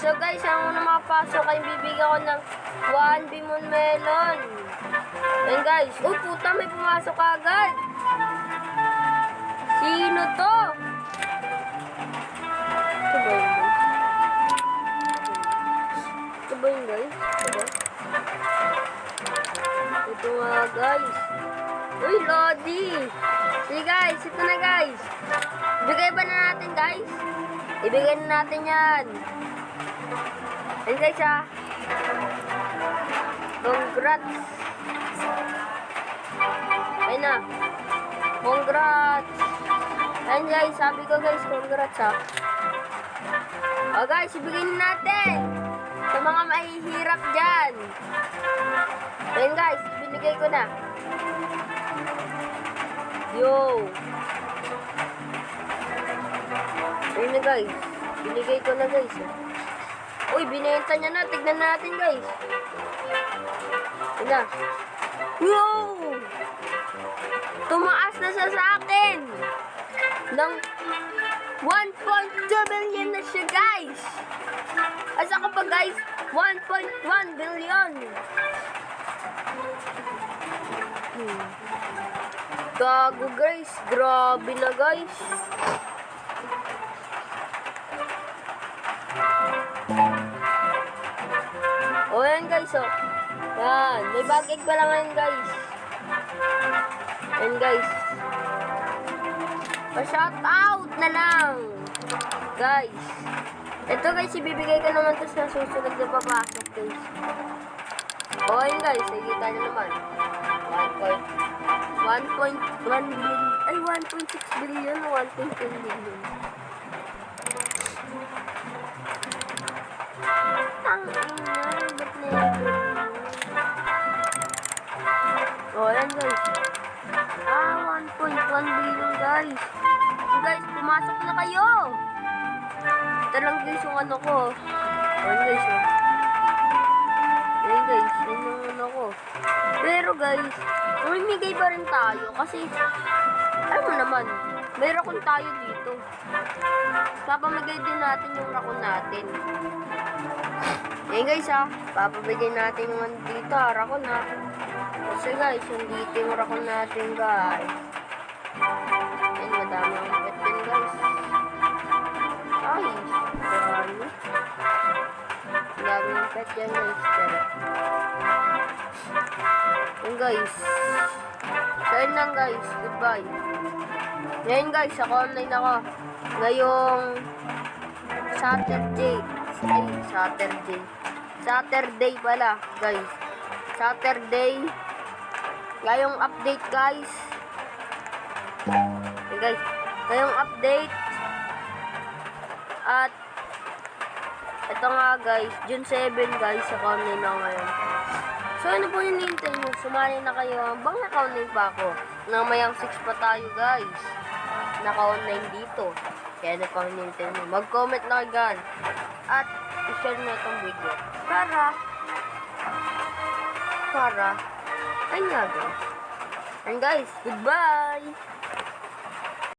So guys, ang una makapasok ay bibigyan ko ng 1 Bimon Melon. Ayan guys. Oh puta, may pumasok agad. Sino to? Ito ba yun? Ito ba yun guys? Ito nga guys. Uy, Lodi! Sige guys, ito na guys. Ibigay ba na natin guys? Ibigay na natin yan. Ah. Congrats. Ayun na. Congrats. Ayan guys, sabi ko guys, congrats ah. O guys, ibigay na natin. Sa mga mahihirap dyan. Ayan guys, binigay ko na. Yo. Ayun na guys. Binigay ko na guys. eh. Uy, binenta niya na. Tignan natin guys. Na. Yo! Tumaas na siya sa akin. Ng 1.2 billion na siya guys. Asa ko pa guys? 1.1 billion. Hmm. Gago guys. Grabe na guys. Yan guys oh. Yan. May bag egg pa lang yan guys. Yan guys. Pa-shout out na lang. Guys. Ito guys, ibibigay ko naman to sa susunod na papasok guys. O yan guys, nakikita nyo naman. 1.1 billion. Ay, 1.6 billion. 1.2 billion. Guys. So, guys, pumasok na kayo. Ito lang guys yung ano ko. Ayan guys, oh. Ayan guys, yun yung ano ko. Pero guys, umimigay pa rin tayo kasi, alam mo naman, may rakon tayo dito. Papamigay din natin yung rakon natin. Ayan guys ha, papabigay natin yung ano dito ha, rakon ha. Kasi guys, yung dito yung rakon natin guys. Ang pet din guys. Ay, dami. Dami ng pet yan guys. Pero, yun guys. So yun guys. Goodbye. Ngayon guys, ako online ako. Ngayong Saturday. Ay, Saturday. Saturday pala, guys. Saturday. Ngayong update guys. Guys. Ngayong update. At ito nga guys, June 7 guys, ako online ako ngayon. So ano po yung hintay nyo? Sumali na kayo habang naka-online pa ako. Nang mayang 6 pa tayo guys. Naka-online dito. Kaya ano pang hinintay nyo? Mag-comment na kayo. At i-share na itong video. Para para ay nga guys. And guys, goodbye!